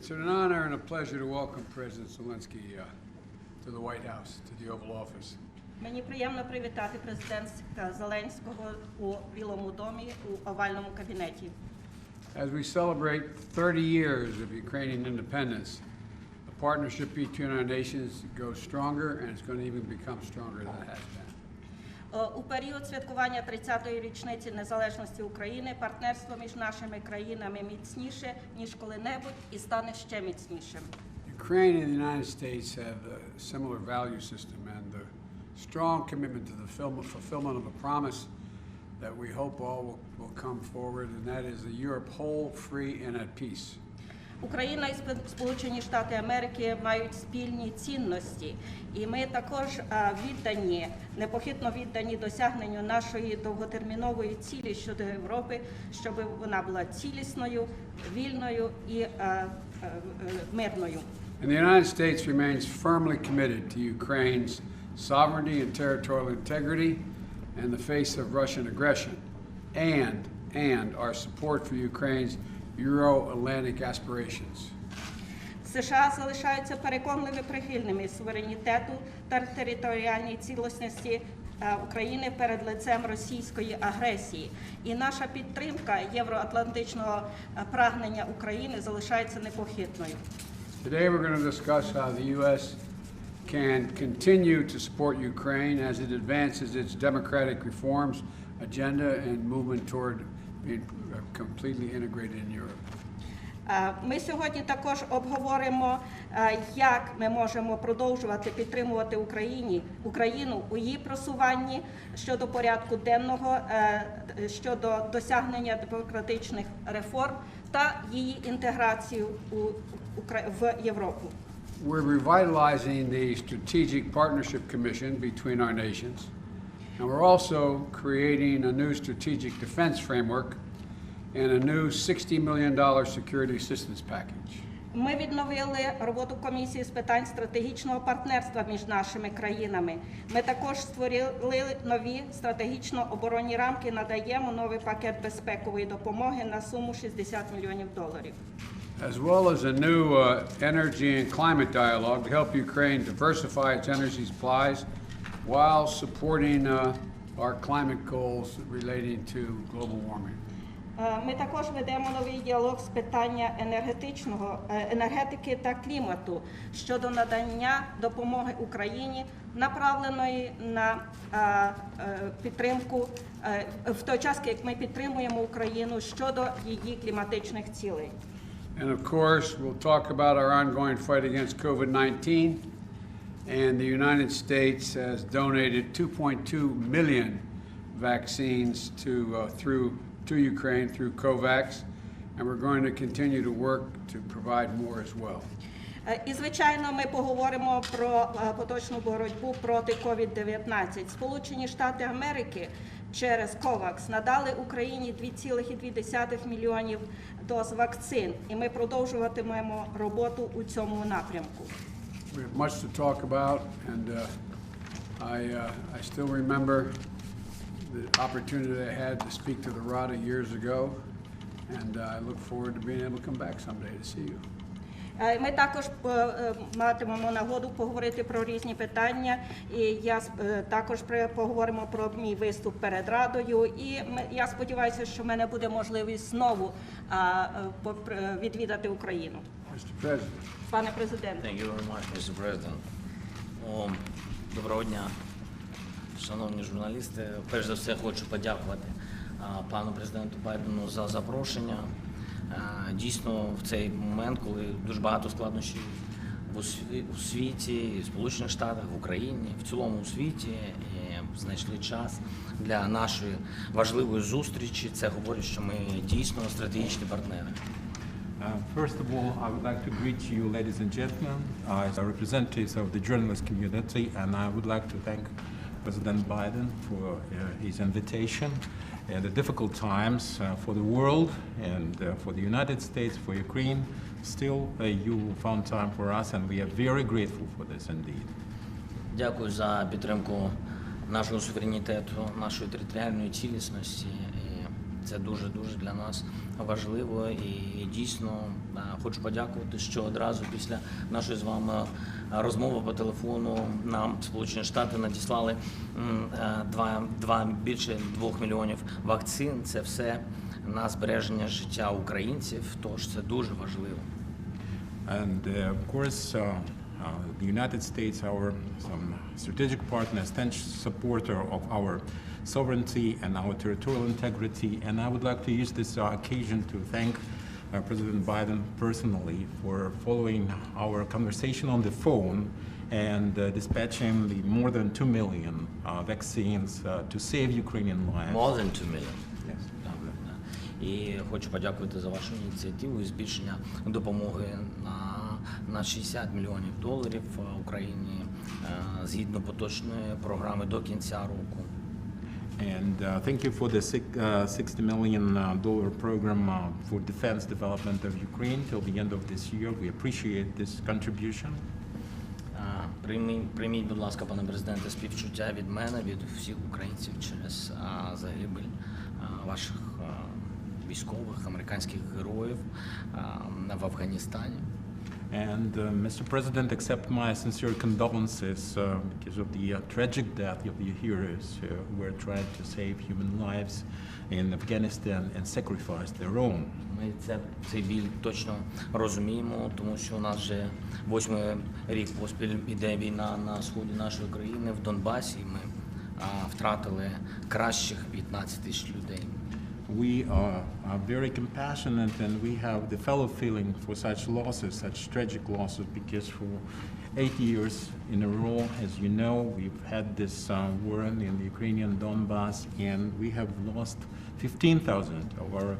It's an honor and a pleasure to welcome President Zelensky uh, to the White House, to the Oval Office. Мені приємно привітати президента Зеленського у Білому домі у овальному кабінеті. As we celebrate 30 years of Ukrainian independence, the partnership between our nations grows stronger and it's going to even become stronger than it has been. Е, У період святкування 30-ї річниці незалежності України партнерство між нашими країнами міцніше ніж коли-небудь і стане ще міцнішим. Ukraine and the United States have a similar value system and the strong commitment to the film- fulfillment of a promise that we hope all will, will come forward, and that is a Europe whole, free, and at peace. Україна і Сполучені Штати Америки мають спільні цінності, і ми також е, віддані, непохитно віддані досягненню нашої довготермінової цілі щодо Європи, щоб вона була цілісною, вільною і е, е, мирною. And the United States remains firmly committed to Ukraine's sovereignty and territorial integrity in the face of Russian aggression, and, and our support for Ukraine's Euro-Atlantic aspirations. США залишаються переконливо прихильними суверенітету та територіальній цілісності е, України перед лицем російської агресії. І наша підтримка євроатлантичного е, прагнення України залишається непохитною. Today, we're going to discuss how the U.S. can continue to support Ukraine as it advances its democratic reforms agenda and movement toward being completely integrated in Europe. Е, Ми сьогодні також обговоримо, е, як ми можемо продовжувати підтримувати Україні, Україну у її просуванні щодо порядку денного, е, щодо досягнення демократичних реформ та її інтеграцію в Європу. We're revitalizing the Strategic Partnership Commission between our nations, and we're also creating a new strategic defense framework and a new $60 million security assistance package. Ми відновили роботу комісії з питань стратегічного партнерства між нашими країнами. Ми також створили нові стратегічно оборонні рамки. Надаємо новий пакет безпекової допомоги на суму 60 мільйонів доларів. as well as a new uh, energy and climate dialogue to help Ukraine diversify its energy supplies while supporting uh, our climate goals relating to global warming. Е, Ми також ведемо новий діалог з питання енергетичного е, енергетики та клімату щодо надання допомоги Україні, направленої на е, підтримку в той час, як ми підтримуємо Україну щодо її кліматичних цілей. And of course, we'll talk about our ongoing fight against COVID 19. And the United States has donated 2.2 million vaccines to, uh, through, to Ukraine through COVAX. And we're going to continue to work to provide more as well. Е, І звичайно, ми поговоримо про е, поточну боротьбу проти COVID-19. Сполучені Штати Америки через COVAX надали Україні 2,2 мільйонів доз вакцин, і ми продовжуватимемо роботу у цьому напрямку. We have much to talk about, and uh, I, uh, I still remember the opportunity I had to speak to the RADA years ago, and uh, I look forward to being able to come back someday to see you. Е, Ми також е, е, матимемо нагоду поговорити про різні питання. І я також поговоримо про мій виступ перед радою. І я сподіваюся, що в мене буде можливість знову відвідати Україну. Mr. President. Пане президенте. Thank you very much, Mr. President. О, доброго дня, шановні журналісти. Перш за все хочу подякувати а, пану президенту Байдену за запрошення. А, Дійсно, в цей момент, коли дуже багато складнощів в у світі, в Сполучених Штатах, в Україні, в цілому у світі, і знайшли час для нашої важливої зустрічі. Це говорить, що ми дійсно стратегічні партнери. Uh, First of all, I would like to greet you, ladies and gentlemen, as representatives of the journalist community, and I would like to thank President Biden for uh, his invitation in the difficult times uh, for the world and uh, for the United States, for Ukraine. Still, uh, you found time for us, and we are very grateful for this indeed. Дякую за підтримку нашого суверенітету, нашої територіальної цілісності. Це дуже дуже для нас важливо і дійсно е, хочу подякувати, що одразу після нашої з вами розмови по телефону нам Сполучені Штати надіслали е, два, два більше двох мільйонів вакцин. Це все на збереження життя українців. Тож це дуже важливо. And uh, of course, uh, uh, the United States, our some strategic partner, staunch supporter of our sovereignty and our territorial integrity. And I would like to use this uh, occasion to thank uh, President Biden personally for following our conversation on the phone and uh, dispatching the more than 2 million uh, vaccines uh, to save Ukrainian lives. More than 2 million. Yes. Так, так. І хочу подякувати за вашу ініціативу і збільшення допомоги на, на 60 мільйонів доларів е, Україні е, згідно поточної програми до кінця року. And uh, thank you for the six- uh, 60 million uh, dollar program uh, for defense development of Ukraine till the end of this year. We appreciate this contribution. Е, Прийміть, прийміть, будь ласка, пане президенте, співчуття від мене, від всіх українців через а, загибель а, ваших а, військових американських героїв а, в Афганістані. And uh, Mr. President, accept my sincere condolences uh, because of the uh, tragic death of the heroes uh, who were trying to save human lives in Afghanistan and sacrificed their own. Ми це, цей біль точно розуміємо, тому що у нас вже восьмий рік поспіль іде війна на сході нашої країни в Донбасі. і Ми а, втратили кращих 15 тисяч людей. We are, are very compassionate and we have the fellow feeling for such losses, such tragic losses, because for eight years in a row, as you know, we've had this uh, war in the Ukrainian Donbass and we have lost 15,000 of our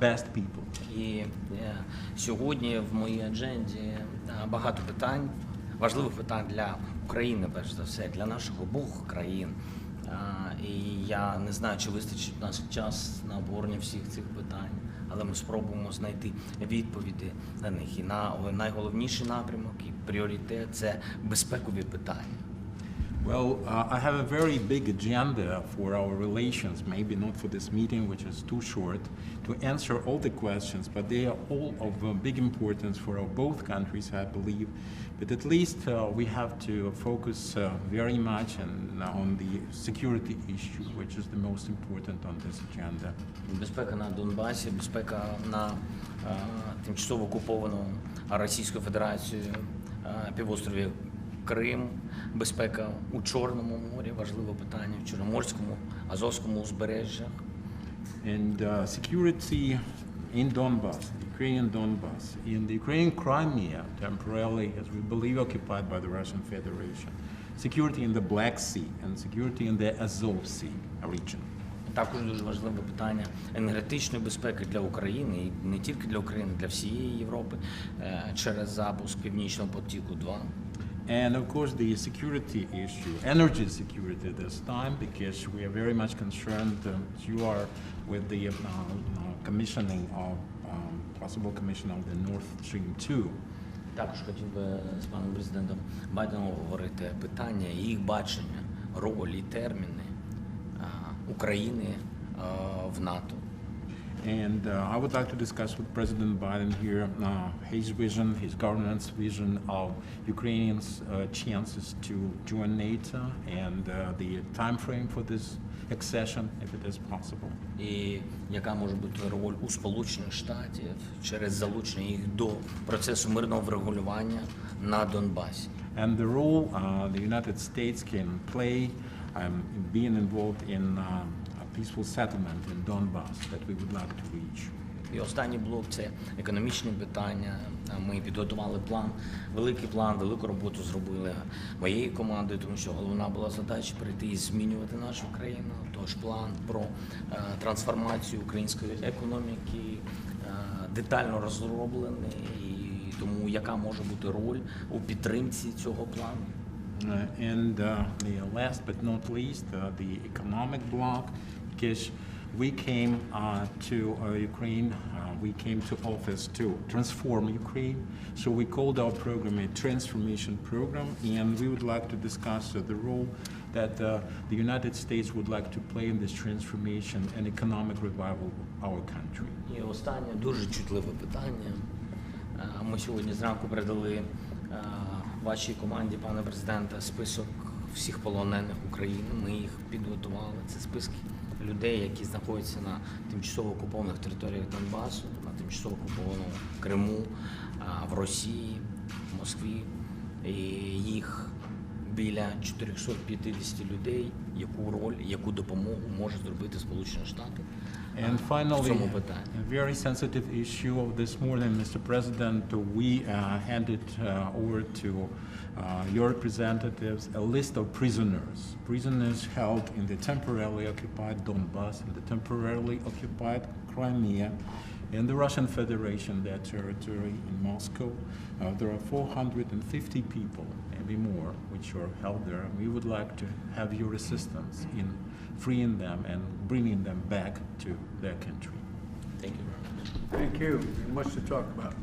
best people. І е, сьогодні в моїй адженді е, багато питань, важливих питань для України, перш за все, для наших обох країн. І я не знаю, чи вистачить нас час на обговорення всіх цих питань, але ми спробуємо знайти відповіді на них. І на найголовніший напрямок і пріоритет це безпекові питання. Well, uh, I have a very big agenda for our relations, maybe not for this meeting, which is too short, to answer all the questions, but they are all of uh, big importance for our both countries, I believe. But at least uh, we have to focus uh, very much and, on the security issue, which is the most important on this agenda. Безпека на Донбасі, безпека на е, тимчасово окупованому Російською Федерацією е, півострові Крим, безпека у Чорному морі, важливе питання в Чорноморському, Азовському узбережжях. And uh, security in Donbass, Ukrainian Donbass, in the Ukrainian Crimea, temporarily, as we believe, occupied by the Russian Federation, security in the Black Sea, and security in the Azov Sea region. Також дуже важливе питання енергетичної безпеки для України і не тільки для України, для всієї Європи е, через запуск Північного потіку 2 And of course, the security issue, energy security this time, because we are very much concerned, um, as you are, with the uh, uh, commissioning of, um, possible commission of the Nord Stream 2. Також хотів би з паном президентом Байденом говорити питання, їх бачення, роль і терміни а, України а, в НАТО. And uh, I would like to discuss with President Biden here uh, his vision, his government's vision of Ukrainians' uh, chances to join NATO and uh, the time frame for this accession, if it is possible. І яка може бути роль у Сполучених Штатів через залучення їх до процесу мирного врегулювання на Донбасі. And the role uh, the United States can play um, in being involved in uh, a peaceful settlement in Donbass that we would like to reach. І останній блок це економічні питання. Ми підготували план, великий план, велику роботу зробили моєю командою, тому що головна була задача прийти і змінювати нашу країну. Тож план про е, трансформацію української економіки е, детально розроблений, і тому яка може бути роль у підтримці цього плану. Uh, and uh, the last but not least, uh, the economic bloc, because we came uh, to uh, Ukraine, uh, we came to office to transform Ukraine. So we called our program a transformation program, and we would like to discuss uh, the role that uh, the United States would like to play in this transformation and economic revival of our country. І останнє дуже чутливе питання. Е, Ми сьогодні зранку передали е, вашій команді, пане президенте, список всіх полонених України. Ми їх підготували. Це списки Людей, які знаходяться на тимчасово окупованих територіях Донбасу, на тимчасово окупованому Криму, в Росії, в Москві. І їх біля 450 людей, яку роль, яку допомогу може зробити Сполучені Штати а, And в finally, цьому питанні. a very sensitive issue of this morning, Mr. President, we uh, handed uh, over to uh, your representatives a list of prisoners, prisoners held in the temporarily occupied Donbass, in the temporarily occupied Crimea, in the Russian Federation, their territory in Moscow. Uh, there are 450 people, maybe more, which are held there. We would like to have your assistance in freeing them and bringing them back to their country. Thank you very much. Thank you. Much to talk about.